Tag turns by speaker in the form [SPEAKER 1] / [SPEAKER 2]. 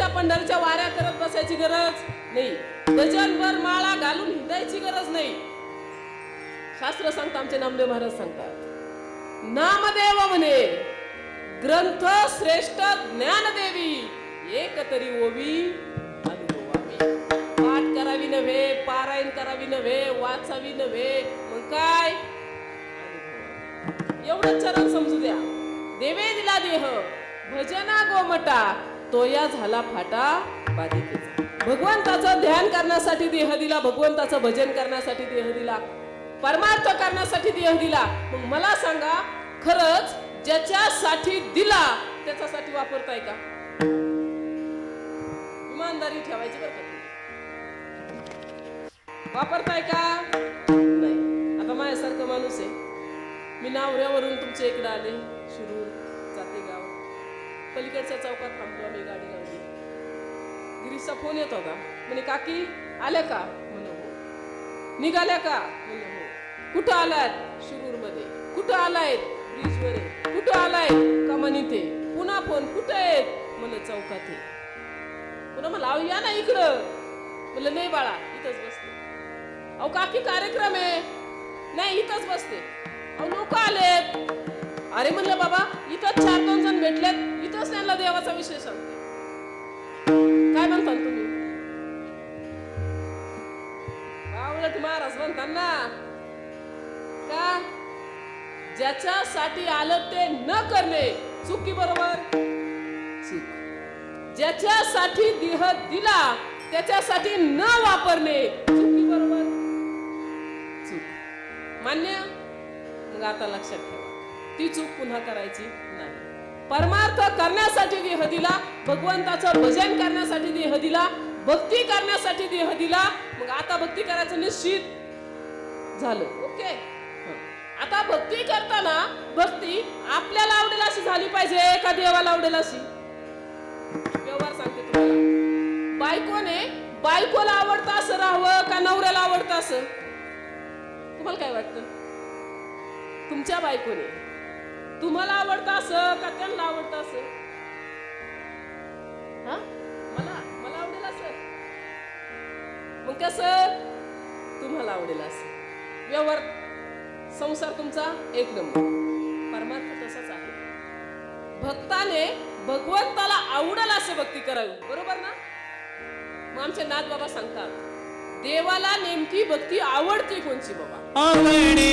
[SPEAKER 1] विठ्ठलाच्या पंढरीच्या वाऱ्या करत बसायची गरज नाही. गजनभर माळा घालून हिंडायची गरज नाही. शास्त्र सांगतात आमचे नामदेव महाराज सांगतात. नामदेव म्हणे ग्रंथ श्रेष्ठ ज्ञानदेवी एक तरी ओवी अनुभवावी. पाठ करावी नव्हे पारायण करावी नव्हे वाचावी नव्हे मग काय? एवढं चरण समजू द्या. देवे दिला देह भजना गोमटा तोया झाला फाटा बाधिकेचा भगवंताचं ध्यान करण्यासाठी देह दिला भगवंताचं भजन करण्यासाठी देह दिला परमार्थ करण्यासाठी देह दिला. मग मला सांगा खरंच ज्याच्यासाठी दिला त्याच्यासाठी वापरताय का? इमानदारी ठेवायची बरं का वापरताय का? नाही. आता माझ्यासारखं माणूस आहे. मी नावऱ्यावरून तुमच्या इकडे आले शिरूर जाते गाव पलीकडच्या चौकात थांबलो गिरीशचा फोन येत होता. म्हणे काकी आल्या का? म्हणलं हो. निघाल्या का? म्हणलं हो. कुठं आलात? शिरूरमध्ये कुठं आलाय ब्रिजवर कुठं आलाय कमन इथे पुन्हा फोन कुठं आहेत म्हणलं चौकात आहे पुन्हा मला अहो या ना इकडं. म्हणलं नाही बाळा इथंच बसते. अहो काकी कार्यक्रम आहे. नाही इथंच बसते. अहो लोक आलेत. अरे म्हणलं बाबा इथंच चार दोन जण भेटलेत. इथंच त्यांना देवाचा विषय सांगते. म्हणताल तुम्ही? उलट महाराज म्हणतात ना का ज्याच्यासाठी आलं ते न करणे चुकी बरोबर? ज्याच्यासाठी देह दिला त्याच्यासाठी न वापरणे चुकी बरोबर? चूक. मान्य? मग आता लक्षात ठेवा. ती चूक पुन्हा करायची नाही. परमार्थ करण्यासाठी देह दिला भगवंताचं भजन करण्यासाठी देह दिला भक्ती करण्यासाठी देह दिला. मग आता भक्ती करायचं निश्चित झालं. ओके. आता भक्ती करताना भक्ती आपल्याला आवडेल अशी झाली पाहिजे का देवाला आवडेल अशी. व्यवहार सांगते तुम्हाला. बायकोने बायकोला आवडतं असं राहावं का नवऱ्याला आवडतं असं? तुम्हाला काय वाटतं? तुमच्या बायकोने. तुम्हाला आवडतं असं का त्यांना आवडतं असं? हा? मला मला आवडेल असं. मग कसं तुम्हाला आवडेल असं. व्यवहार संसार तुमचा एक नंबर. परमार्थ तसाच आहे. भक्ताने भगवंताला आवडेल असं भक्ती करावी. बरोबर ना? मग आमचे नाथ बाबा सांगतात देवाला नेमकी भक्ती आवडते कोणची बाबा?
[SPEAKER 2] आवडी